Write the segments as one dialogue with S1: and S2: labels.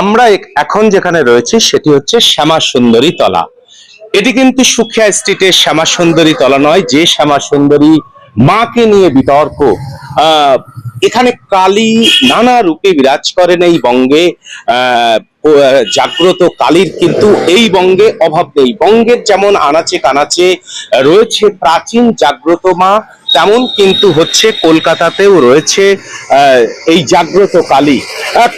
S1: আমরা এখন যেখানে রয়েছি সেটি হচ্ছে শ্যামা সুন্দরী তলা। এটি কিন্তু সুখিয়া স্ট্রিটের শ্যামা সুন্দরী তলা নয়, যে শ্যামা সুন্দরী মাকে নিয়ে বিতর্ক। এখানে কালী নানা রূপে বিরাজ করেন এই বঙ্গে। জাগ্রত কালীর কিন্তু এই বঙ্গে অভাব নেই। বঙ্গের যেমন আনাচে কানাচে রয়েছে প্রাচীন জাগ্রত মা তেমন কিন্তু হচ্ছে কলকাতাতেও রয়েছে এই জাগ্রত কালী।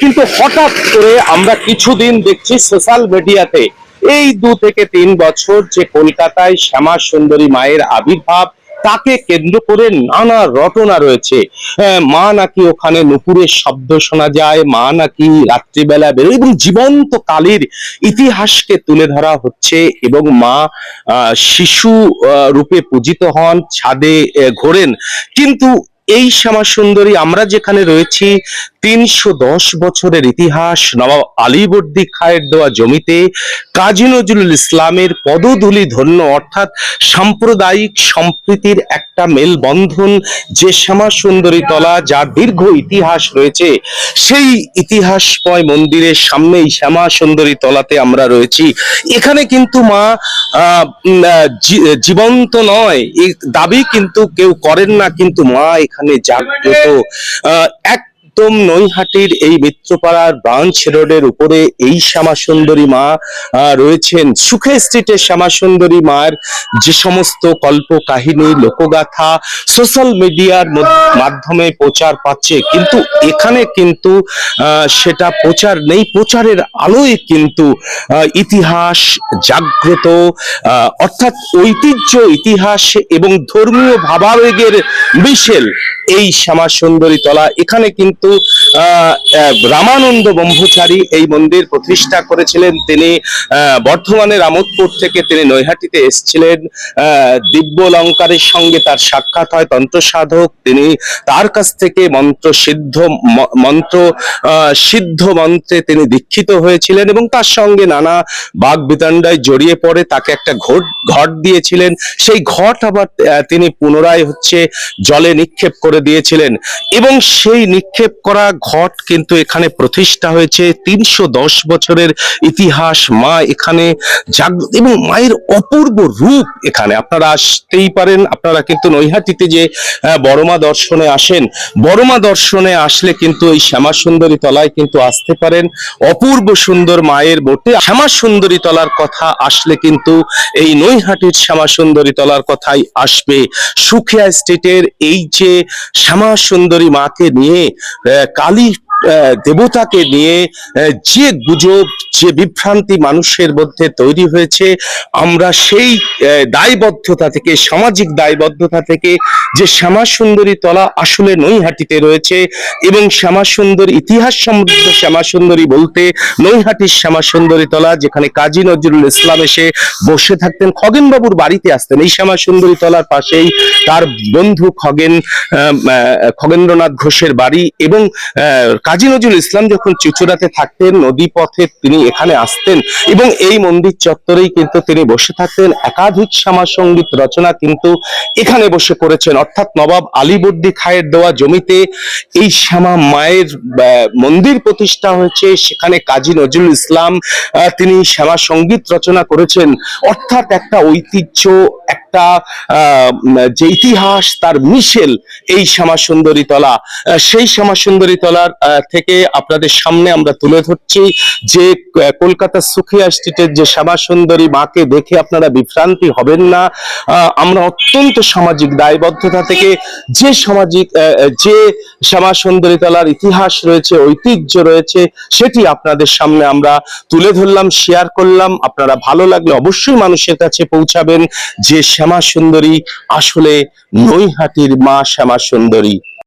S1: কিন্তু হঠাৎ করে আমরা কিছুদিন দেখছি সোশ্যাল মিডিয়াতে এই দু থেকে তিন বছর যে কলকাতায় শ্যামা সুন্দরী মায়ের আবির্ভাব তাকে কেন্দ্র করে নানা রটনা রয়েছে। আহ, মা নাকি ওখানে নুপুরের শব্দ শোনা যায় মা নাকি রাত্রিবেলা বেরোয় এবং জীবন্ত কালীর ইতিহাসকে তুলে ধরা হচ্ছে এবং মা শিশু রূপে পূজিত হন ছাদে ঘোরেন। কিন্তু এই শ্যামা সুন্দরী আমরা যেখানে রয়েছি তিনশো দশ বছরের ইতিহাস নবাব আলীবর্দী খায়ের দেওয়া জমিতে কাজী নজরুল ইসলামের পদধূলি ধন্য অর্থাৎ সাম্প্রদায়িক সম্প্রীতির একটা মেলবন্ধন যে শ্যামা সুন্দরী তলা যার দীর্ঘ ইতিহাস রয়েছে সেই ইতিহাসময় মন্দিরের সামনেই শ্যামা সুন্দরী তলাতে আমরা রয়েছি। এখানে কিন্তু মা জীবন্ত নয় দাবি কিন্তু কেউ করেন না কিন্তু মা এখানে জাগ্রত। আহ, একদম নৈহাটির এই মিত্রপাড়ার ব্রাঞ্চ রোডের উপরে এই শ্যামা সুন্দরী মা রয়েছেন। সুখে স্ট্রিটের শ্যামা সুন্দরী মার যে সমস্ত কল্প কাহিনী, লোকগাথা, সোশ্যাল মিডিয়ার মাধ্যমে প্রচার পাচ্ছে, কিন্তু এখানে কিন্তু সেটা প্রচার নেই। প্রচারের আলোয় কিন্তু ইতিহাস জাগ্রত অর্থাৎ ঐতিহ্য, ইতিহাস এবং ধর্মীয় ভাবাবেগের মিশেল এই শ্যামা সুন্দরী তলা। এখানে কিন্তু রামানন্দ ব্রহ্মচারী এই মন্দির প্রতিষ্ঠা করেছিলেন। তিনি আহ, বর্ধমানের আমোদপুর থেকে তিনি নৈহাটিতে এসেছিলেন। দিব্য অলঙ্কারের সঙ্গে তার সাক্ষাৎ হয় তন্ত্র সাধক তিনি তার কাছ থেকে মন্ত্র সিদ্ধ মন্ত্র সিদ্ধ মন্ত্রে তিনি দীক্ষিত হয়েছিলেন এবং তার সঙ্গে নানা বাঘ বিতণ্ডায় জড়িয়ে পড়ে তাকে একটা ঘট ঘট দিয়েছিলেন। সেই ঘট আবার তিনি পুনরায় হচ্ছে জলে নিক্ষেপ করে দিয়েছিলেন। এবং সেই নিক্ষেপ করা ঘট কিন্তু এখানে প্রতিষ্ঠা হয়েছে। তিনশো দশ বছরের ইতিহাস, মা এখানে জাগ্রত এবং মায়ের অপূর্ব রূপ এখানে। আপনারা আসতেই পারেন, আপনারা কিন্তু নৈহাটিতে যে বড়মা দর্শনে আসেন, বড়মা দর্শনে আসলে কিন্তু এই শ্যামা সুন্দরী তলায় কিন্তু আসতে পারেন। অপূর্ব সুন্দর মায়ের বটে। শ্যামা সুন্দরী তলার কথা আসলে কিন্তু এই নৈহাটির শ্যামা সুন্দরী তলার কথাই আসবে। সুখিয়া স্টেটের এই যে শ্যামা সুন্দরী মাকে নিয়ে কালী দেবতাকে নিয়ে যে গুজব, যে বিভ্রান্তি মানুষের মধ্যে তৈরি হয়েছে, আমরা সেই দায়বদ্ধতা থেকে, সামাজিক দায়বদ্ধতা থেকে যে শ্যামা সুন্দরী তলা আসলে নৈহাটিতে রয়েছে এবং শ্যামা সুন্দর ইতিহাস সমৃদ্ধ শ্যামা সুন্দরী বলতে নৈহাটির শ্যামা সুন্দরী তলা যেখানে কাজী নজরুল ইসলাম এসে বসে থাকতেন খগেন বাবুর বাড়িতে আসতেন। এই শ্যামা সুন্দরী তলার পাশেই তার বন্ধু খগেন খগেন্দ্রনাথ ঘোষের বাড়ি এবং কাজী নজরুল ইসলাম যখন চুচুড়াতে থাকতেন নদী পথে তিনি এখানে আসতেন এবং এই মন্দির চত্বরেই কিন্তু তিনি বসে থাকতেন। একাধিক শ্যামা সংগীত রচনা কিন্তু এখানে বসে করেছেন। অর্থাৎ নবাব আলীবর্দী খায়ের দেওয়া জমিতে এই শ্যামা মায়ের মন্দির প্রতিষ্ঠা হয়েছে। সেখানে কাজী নজরুল ইসলাম তিনি শ্যামা সংগীত রচনা করেছেন। অর্থাৎ একটা ঐতিহ্য একটা যে ইতিহাস তার মিশেল এই শ্যামা সুন্দরী তলা সেই শ্যামা সুন্দরী তলার থেকে আপনাদের সামনে আমরা তুলে ধরছি যে কলকাতা সুখিয়া স্ট্রিটের যে শ্যামা সুন্দরী মাকে দেখে আপনারা বিভ্রান্তি হবেন না। আমরা অত্যন্ত সামাজিক দায়বদ্ধতা থেকে যে সামাজিক যে শ্যামা সুন্দরী তলার ইতিহাস রয়েছে, ঐতিহ্য রয়েছে, সেটি আপনাদের সামনে আমরা তুলে ধরলাম শেয়ার করলাম। আপনারা ভালো লাগলে অবশ্যই মানুষের কাছে পৌঁছাবেন যে শ্যামা সুন্দরী আসলে নৈহাটির মা শ্যামা সুন্দরী